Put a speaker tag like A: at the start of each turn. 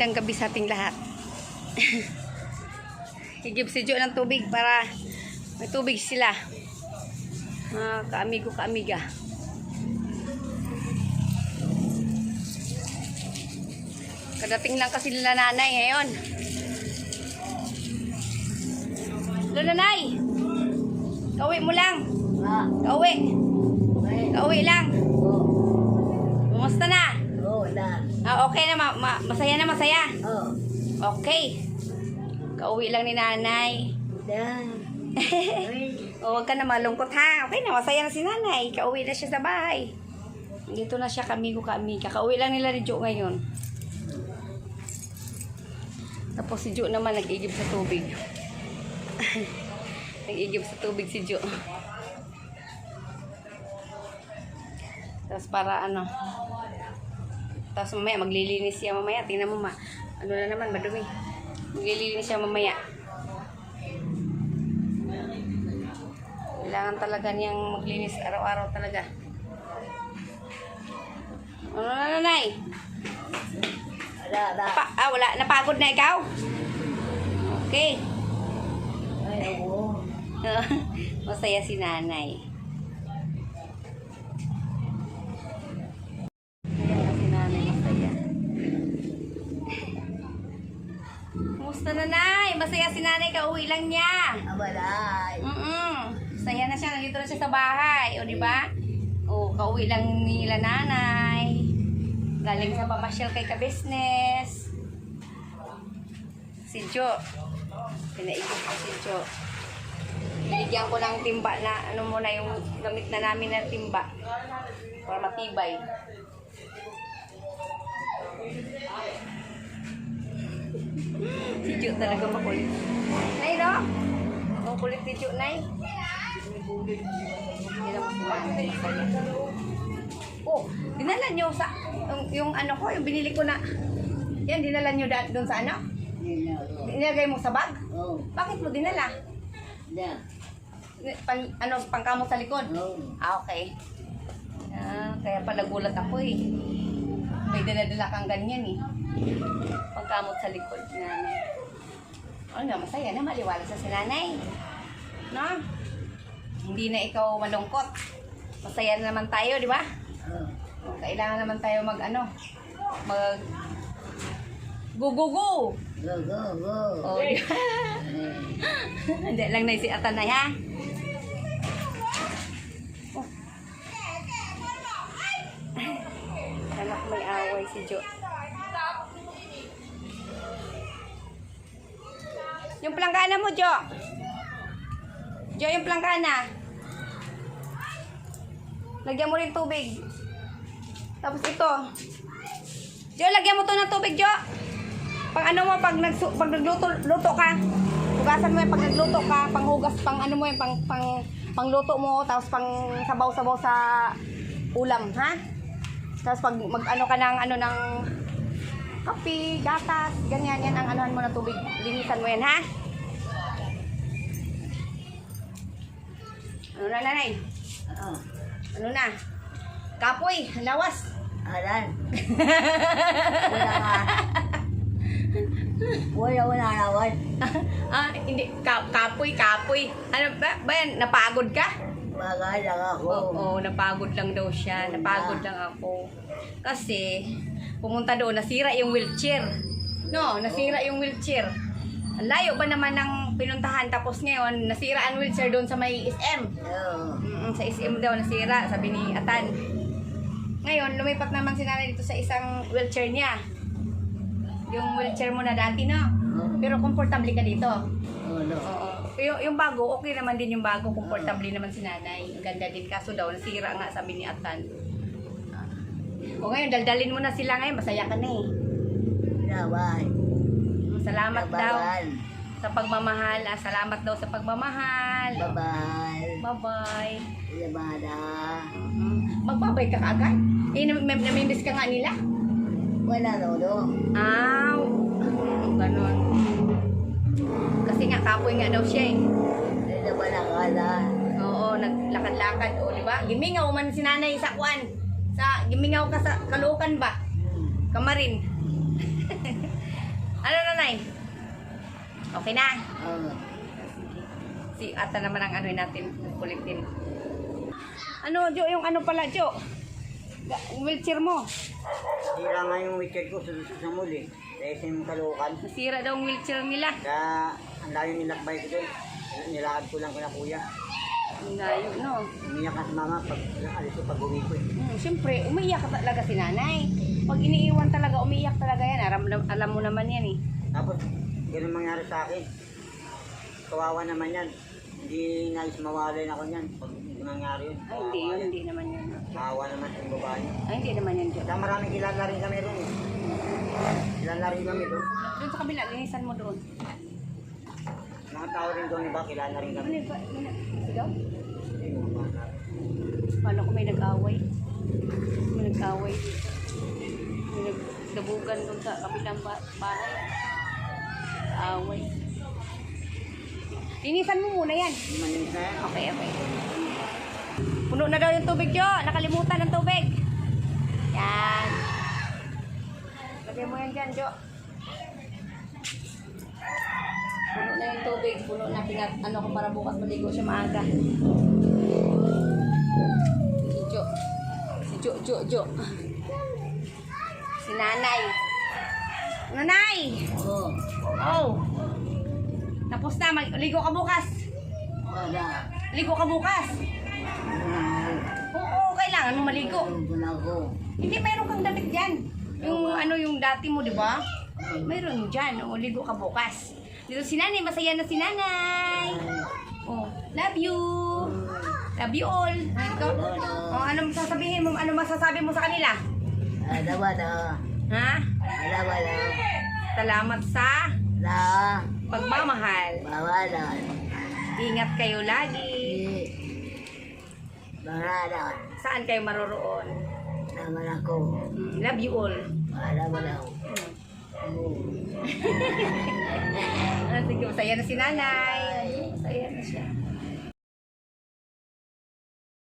A: magandang gabi sa ating lahat. Higib si Jo ng tubig para may tubig sila. Mga kaamigo kaamiga. Kadating lang kasi nila nanay ngayon. Hello nanay! Kauwi mo lang.
B: Ah,
A: Kauwi. Kauwi lang. Ah, okay na, ma- ma- masaya na masaya.
B: Oh,
A: Okay. Kauwi lang ni nanay.
B: na. Ay,
A: O, huwag ka na malungkot ha. Okay na, masaya na si nanay. Kauwi na siya sa bahay. Dito na siya kamigo kaamiga. Kauwi lang nila ni Jo ngayon. Tapos si Jo naman nag-igib sa tubig. nag-igib sa tubig si Jo. Tapos para ano. Tapos mamaya maglilinis siya mamaya. Tingnan mo ma. Ano na naman, madumi. Maglilinis siya mamaya. Kailangan talaga niyang maglinis araw-araw talaga. Ano na nanay?
B: wala na.
A: Pa ah, wala. Napagod na ikaw? Okay.
B: Ay, oo.
A: Masaya si nanay. Kumusta nanay? Masaya si nanay, kauwi lang niya.
B: Abalay.
A: Mm Saya na siya, nandito na siya sa bahay. O, di ba? O, kauwi lang nila nanay. Galing sa pamasyal kay ka-business. Si Jo. Pinaigit ko si Jo. Binigyan ko ng timba na ano muna yung gamit na namin na timba. Para matibay. Si Jo talaga makulit. Nay, no? Ang kulit ni Nay. Oh, dinala nyo sa, yung, yung ano ko, yung binili ko na, yan, dinala nyo doon sa ano? Dinagay mo sa bag?
B: Oh,
A: Bakit mo dinala?
B: na.
A: Pang, ano, pangkamot sa likod?
B: Oh,
A: Ah, okay. Ah, kaya pala gulat ako eh. May dala-dala kang ganyan eh. Pagkamot sa likod ni nanay. Ano na, masaya na, maliwala sa si nanay. No? Hindi na ikaw malungkot. Masaya na naman tayo, di ba? O, Kailangan naman tayo mag ano, mag go go go.
B: Go, go, go.
A: Oh, di ba? Hindi lang na si Atanay ha. Oh. Anak may away si Jo. Yung planggana mo, Jo. Jo, yung planggana. Lagyan mo rin tubig. Tapos ito. Jo, lagyan mo to ng tubig, Jo. Pag ano mo, pag, nagsu- pag nagluto luto ka, hugasan mo yan pag nagluto ka, panghugas, pang ano mo yan, pang, pang, pangluto mo, tapos pang sabaw-sabaw sa ulam, ha? Tapos pag mag ano ka ng ano ng kape, gatas, ganyan yan ang anuhan mo na tubig. Linisan mo yan, ha? Ano na, nanay?
B: Oh,
A: Ano na? Kapoy, lawas.
B: alan. Wala nga. Wala, wala naman.
A: ah, hindi, ka, kapoy, kapoy. Ano ba, ba yan? Napagod ka?
B: Bagal lang ako.
A: Oo, napagod lang daw siya. Napagod lang ako. Kasi, pumunta doon, nasira yung wheelchair. No, nasira yung wheelchair. Ang layo ba naman ng pinuntahan? Tapos ngayon, nasira ang wheelchair doon sa may SM. Mm, sa SM daw nasira, sabi ni Atan. Ngayon, lumipat naman si nanay dito sa isang wheelchair niya. Yung wheelchair mo na dati, no? Pero komportable ka dito. Oo. Yung, yung bago, okay naman din yung bago. Comfortable naman si nanay. Ang ganda din. Kaso daw, nasira nga sabi ni Atan. O ngayon, daldalin mo na sila ngayon. Masaya ka na eh.
B: Bye-bye.
A: Salamat daw sa pagmamahal. Ah, salamat daw sa pagmamahal.
B: Bye-bye.
A: Bye-bye.
B: Yamada.
A: Mhm. Magbabay ka kaagad? Eh, nam- nam- namimiss ka nga nila.
B: Wala no.
A: Aw. Ganon. Kasi nga, kapoy nga daw siya eh.
B: Naman akala.
A: Oo, naglakad-lakad. O, di ba? Gimingaw man si nanay sa kwan. Sa, gimingaw ka sa kalukan ba? Kamarin. Ano nanay? Okay na.
B: Oo.
A: Si ata naman ang ano natin, kulitin. Ano, Jo, yung ano pala, Jo? Wheelchair mo.
C: Sira nga yung wheelchair ko sa sa muli. Sa SM Caloocan.
A: Nasira daw ang wheelchair nila.
C: Kaya ang layo nilakbay ko doon. Nilakad ko lang kina kuya.
A: Ang layo, no?
C: Umiyak ka sa mama pag alis ko pag uwi ko eh.
A: Hmm, Siyempre, umiiyak talaga si nanay. Pag iniiwan talaga, umiiyak talaga yan. Alam, alam mo naman yan eh.
C: Tapos, ganun mangyari sa akin. Kawawa naman yan. Hindi nais mawalay ako niyan. Pag nangyari yun,
A: Ay, hindi yun, hindi naman yan.
C: Kawawa naman sa babae.
A: Ay, hindi naman yan, Jo.
C: Kaya maraming kilala rin kami doon eh. Kilala rin kami doon.
A: Doon sa kabila, linisan mo doon.
C: Mga tao rin doon, iba, kilala rin kami.
A: Ano ba? Sigaw? Paano kung may nag-away? May nag-away dito. May nagdabugan doon sa kabilang ba- bahay. Away. Linisan mo muna yan.
C: Yan.
A: Okay, okay. Puno na daw yung tubig, Jo. Nakalimutan ng tubig. Yan. Lagay mo yan dyan, Jo. Puno na yung tubig. Puno na. Pinat, ano ko para bukas maligo siya maaga. Si Jo. Si Jo, Jo, Jo. Si Nanay. Nanay!
B: Oo.
A: Oh! Tapos na. Maligo ka bukas.
B: Wala.
A: Ligo ka bukas. Oo, kailangan mo maligo. Hindi, mayroon kang damit dyan. Yung ano yung dati mo, di ba? Mayroon dyan. O, ligo ka bukas. Dito si nanay, masaya na si nanay. Oh, love you. Love you all. Ikaw, oh, ano sasabihin mo? Ano masasabi mo sa kanila?
B: Wala, wala.
A: Ha?
B: Wala, wala.
A: Salamat sa
B: Wala.
A: pagmamahal.
B: Wala.
A: Ingat kayo lagi.
B: Wala.
A: Saan kayo maroroon?
B: Naman ako.
A: Love you all.
B: Wala, wala.
A: Mm. Ah, sige, masaya na si nanay. Masaya na siya.